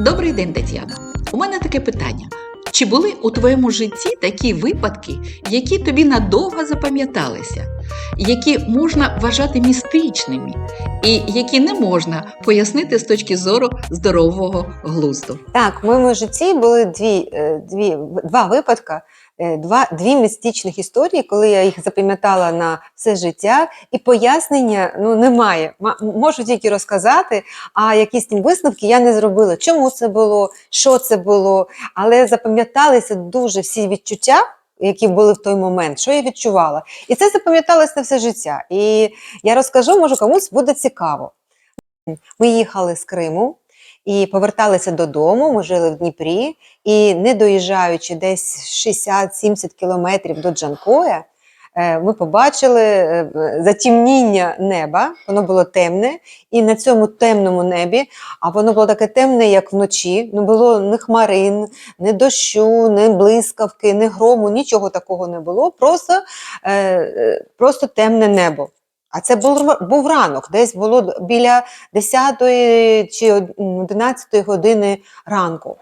Добрий день, Тетяна. У мене таке питання. Чи були у твоєму житті такі випадки, які тобі надовго запам'яталися, які можна вважати містичними, і які не можна пояснити з точки зору здорового глузду? Так, в моєму житті були дві, е, дві, два випадки, два, дві містичних історії, коли я їх запам'ятала на все життя, і пояснення ну, немає. Ма- Можу тільки розказати, а якісь там висновки я не зробила. Чому це було, що це було, але запам'яталися дуже всі відчуття. Які були в той момент, що я відчувала. І це запам'яталось на все життя. І я розкажу, може, комусь буде цікаво. Ми їхали з Криму і поверталися додому. Ми жили в Дніпрі, і не доїжджаючи десь 60-70 кілометрів до Джанкоя, е, ми побачили е, затемніння неба, воно було темне, і на цьому темному небі, а воно було таке темне, як вночі. Не було ні хмарин, ні дощу, ні блискавки, ні грому, нічого такого не було. Просто, е, просто темне небо. А це був, був ранок, десь було біля 10 чи 11 години ранку.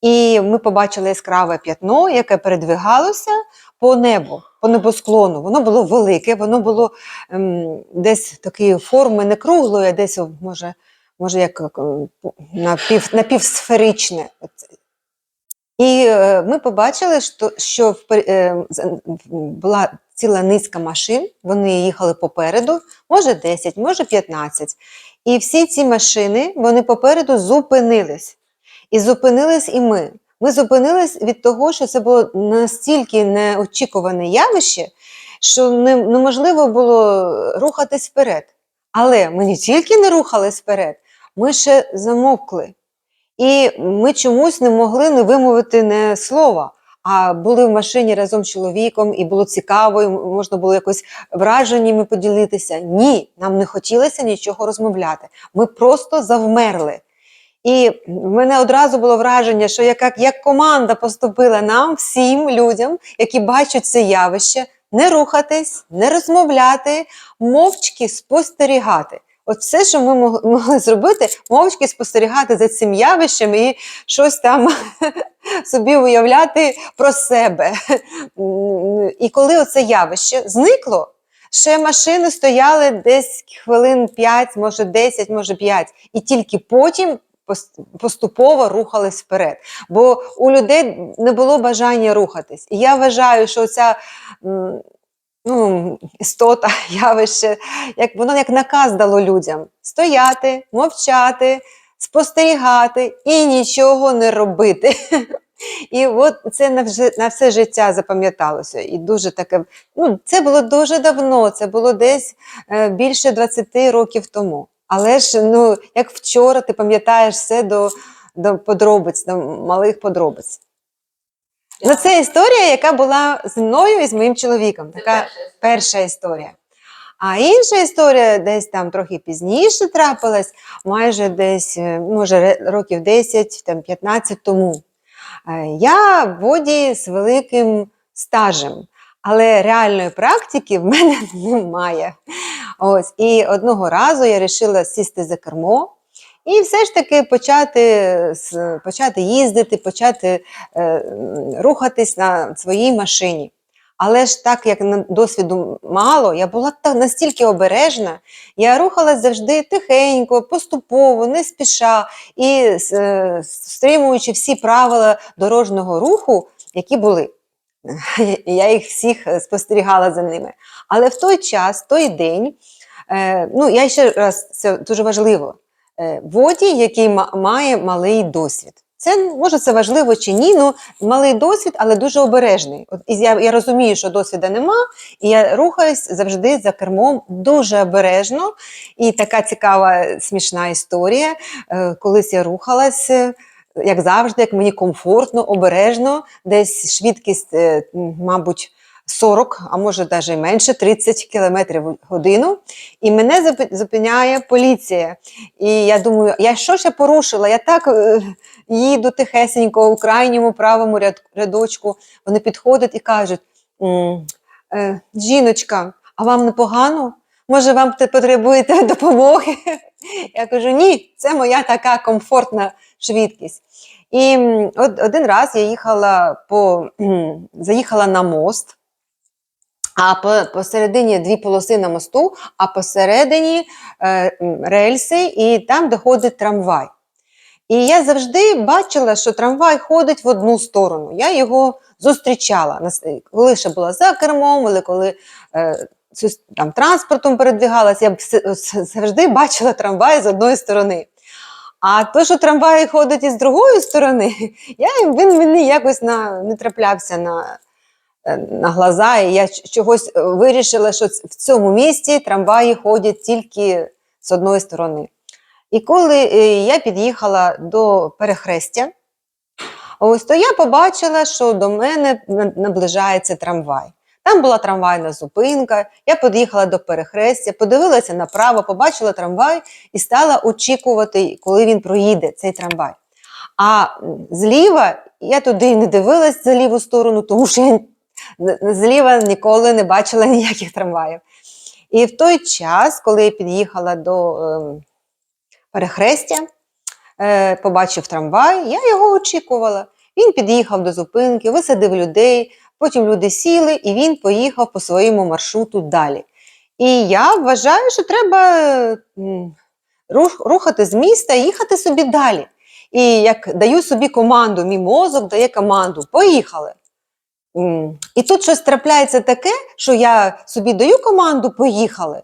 І ми побачили яскраве п'ятно, яке передвигалося по небу, по небосклону. Воно було велике, воно було ем, десь такої форми не круглої, а десь, може, може як е, напів, напівсферичне. І е, ми побачили, що, що впер- е, була ціла низка машин, вони їхали попереду, може 10, може 15. І всі ці машини вони попереду зупинились. І зупинились і ми. Ми зупинились від того, що це було настільки неочікуване явище, що не- неможливо було рухатись вперед. Але ми не тільки не рухались вперед, ми ще замовкли. І ми чомусь не могли не вимовити не слова. А були в машині разом з чоловіком, і було цікаво, і можна було якось враженнями поділитися. Ні, нам не хотілося нічого розмовляти. Ми просто завмерли. І в мене одразу було враження, що як, як команда поступила нам, всім людям, які бачать це явище, не рухатись, не розмовляти, мовчки спостерігати. От все, що ми могли зробити, мовчки спостерігати за цим явищем і щось там собі уявляти про себе. І коли оце явище зникло, ще машини стояли десь хвилин 5, може 10, може 5, і тільки потім поступово рухались вперед. Бо у людей не було бажання рухатись. І я вважаю, що ця ну, істота, явище, як воно як наказ дало людям стояти, мовчати, спостерігати і нічого не робити. І от це на, вже, на все життя запам'яталося. І дуже таке, ну, це було дуже давно, це було десь е, більше 20 років тому. Але ж, ну, як вчора, ти пам'ятаєш все до, до подробиць, до малих подробиць. Ну, це історія, яка була зі мною і з моїм чоловіком. Така перша історія. А інша історія десь там трохи пізніше трапилась, майже десь, е, може, років 10, там 15 тому. Е, Я воді з великим стажем, але реальної практики в мене немає. Ось, і одного разу я вирішила сісти за кермо і все ж таки почати, почати їздити, почати е, рухатись на своїй машині. Але ж так як на- досвіду мало, я була настільки обережна, я рухалась завжди тихенько, поступово, не спіша і е, стримуючи всі правила дорожнього руху, які були. Я їх всіх е, спостерігала за ними. Але в той час, той день, е, ну я ще раз, це дуже важливо. Водій, який має малий досвід. Це може це важливо чи ні, ну малий досвід, але дуже обережний. От і я, я розумію, що досвіда нема, і я рухаюсь завжди за кермом дуже обережно. І така цікава смішна історія. Е, Колись я рухалась, е, як завжди, як мені комфортно, обережно, десь швидкість, е, мабуть. 40, а може навіть менше, 30 км в годину, і мене зупиняє поліція. І я думаю, я що ж я порушила? Я так е, їду тихесенько у крайньому правому ряд, рядочку. Вони підходять і кажуть: е, жіночка, а вам непогано? може, вам те- потребуєте допомоги? Я кажу, ні, це моя така комфортна швидкість. І один раз я їхала по, заїхала на мост, а посередині дві полоси на мосту, а посередині е, рельси, і там доходить трамвай. І я завжди бачила, що трамвай ходить в одну сторону. Я його зустрічала, коли ще була за кермом, або коли е, там, транспортом передвігалася, я завжди бачила трамвай з одної сторони. А то, що трамвай ходить із другої сторони, я, він мені якось на, не траплявся на, на глаза, і я чогось е, вирішила, що в цьому місті трамваї ходять тільки з одної сторони. І коли е, я під'їхала до перехрестя, ось то я побачила, що до мене наближається трамвай. Там була трамвайна зупинка. Я під'їхала до перехрестя, подивилася направо, побачила трамвай і стала очікувати, коли він проїде, цей трамвай. А зліва я туди не дивилась за ліву сторону, тому що я зліва ніколи не бачила ніяких трамваїв. І в той час, коли я під'їхала до ем, перехрестя, е, побачив трамвай, я його очікувала. Він під'їхав до зупинки, висадив людей, потім люди сіли, і він поїхав по своєму маршруту далі. І я вважаю, що треба е, рухати з міста і їхати собі далі. І як даю собі команду, мій мозок дає команду, поїхали. І тут щось трапляється таке, що я собі даю команду, поїхали,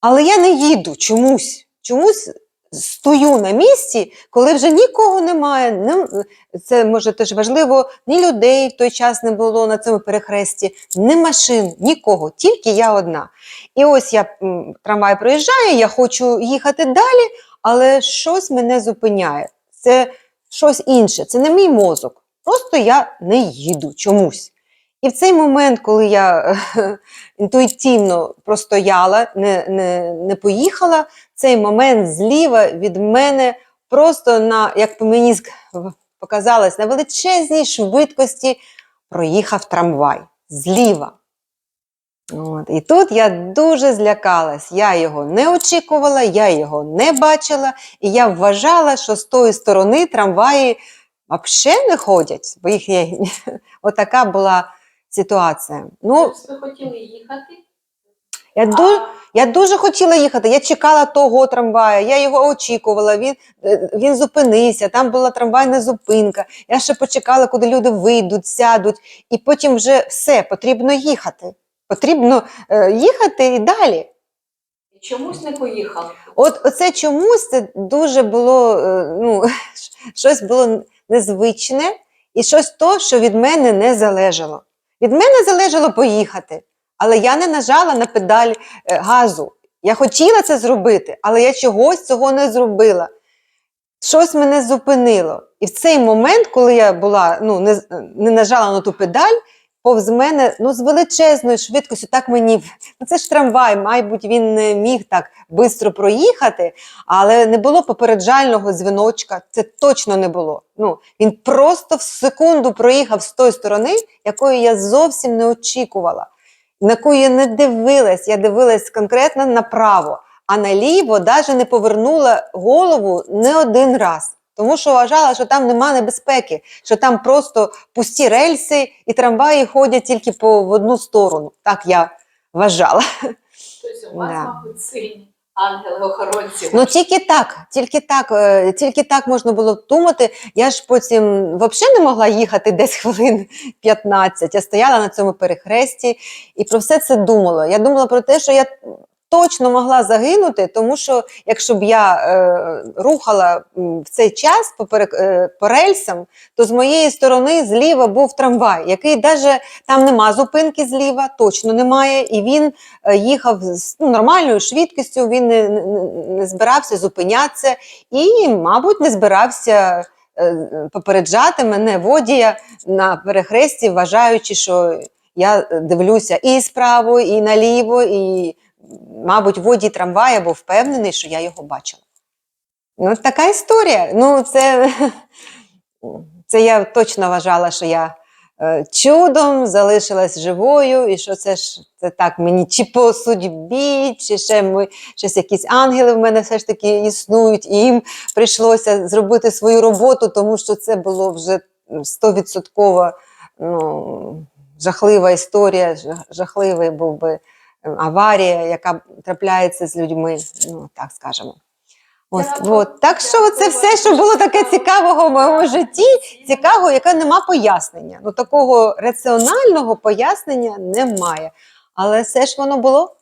але я не їду чомусь. Чомусь стою на місці, коли вже нікого немає. Це може теж важливо, ні людей в той час не було на цьому перехресті, ні машин, нікого, тільки я одна. І ось я трамвай проїжджає, я хочу їхати далі, але щось мене зупиняє. Це щось інше, це не мій мозок. Просто я не їду чомусь. І в цей момент, коли я е, інтуїтивно простояла, не, не, не поїхала, цей момент зліва від мене просто на, як мені показалось, на величезній швидкості проїхав трамвай зліва. От. І тут я дуже злякалась. Я його не очікувала, я його не бачила, і я вважала, що з тої сторони трамваї взагалі не ходять, бо їх є. Отака була ситуація. Ну, Ви хотіли їхати? я, ду... я дуже хотіла їхати. Я чекала того трамвая, я його очікувала. Він, е, він зупинився, там була трамвайна зупинка. Я ще почекала, куди люди вийдуть, сядуть, і потім вже все, потрібно їхати. Потрібно е, їхати і далі. Чомусь не поїхали. От оце чомусь це дуже було, е, ну, щось було незвичне і щось то, що від мене не залежало. Від мене залежало поїхати, але я не нажала на педаль е, газу. Я хотіла це зробити, але я чогось цього не зробила. Щось мене зупинило. І в цей момент, коли я була, ну, не, не нажала на ту педаль, повз мене ну, з величезною швидкістю, так мені. Ну, це ж трамвай, мабуть, він не міг так швидко проїхати, але не було попереджального дзвіночка. Це точно не було. Ну, він просто в секунду проїхав з тої сторони, якої я зовсім не очікувала, на яку я не дивилась. Я дивилась конкретно направо, а наліво навіть не повернула голову не один раз. Тому що вважала, що там нема небезпеки, що там просто пусті рельси і трамваї ходять тільки по в одну сторону. Так я вважала. Тобто у вас, Да. мабуть, сильні ангели-охоронці. Ну тільки так, тільки так, е, тільки так можна було думати. Я ж потім взагалі не могла їхати десь хвилин 15. Я стояла на цьому перехресті і про все це думала. Я думала про те, що я точно могла загинути, тому що якщо б я е, рухала в цей час по, е, по рельсам, то з моєї сторони зліва був трамвай, який навіть там нема зупинки зліва, точно немає, і він е, їхав з ну, нормальною швидкістю, він не, не, не збирався зупинятися і, мабуть, не збирався е, попереджати мене водія на перехресті, вважаючи, що я дивлюся і справа, і наліво, і, мабуть, водій трамвая був впевнений, що я його бачила. Ну, така історія. Ну, це, це я точно вважала, що я е, чудом залишилась живою, і що це ж це так мені чи по судьбі, чи ще ми, щось якісь ангели в мене все ж таки існують, і їм прийшлося зробити свою роботу, тому що це було вже стовідсотково ну, жахлива історія, жахливий був би аварія, яка трапляється з людьми, ну так скажемо. Ось, от. Так що це все, що було таке цікавого в моєму житті, цікавого, яке нема пояснення. Ну такого раціонального пояснення немає. Але все ж воно було.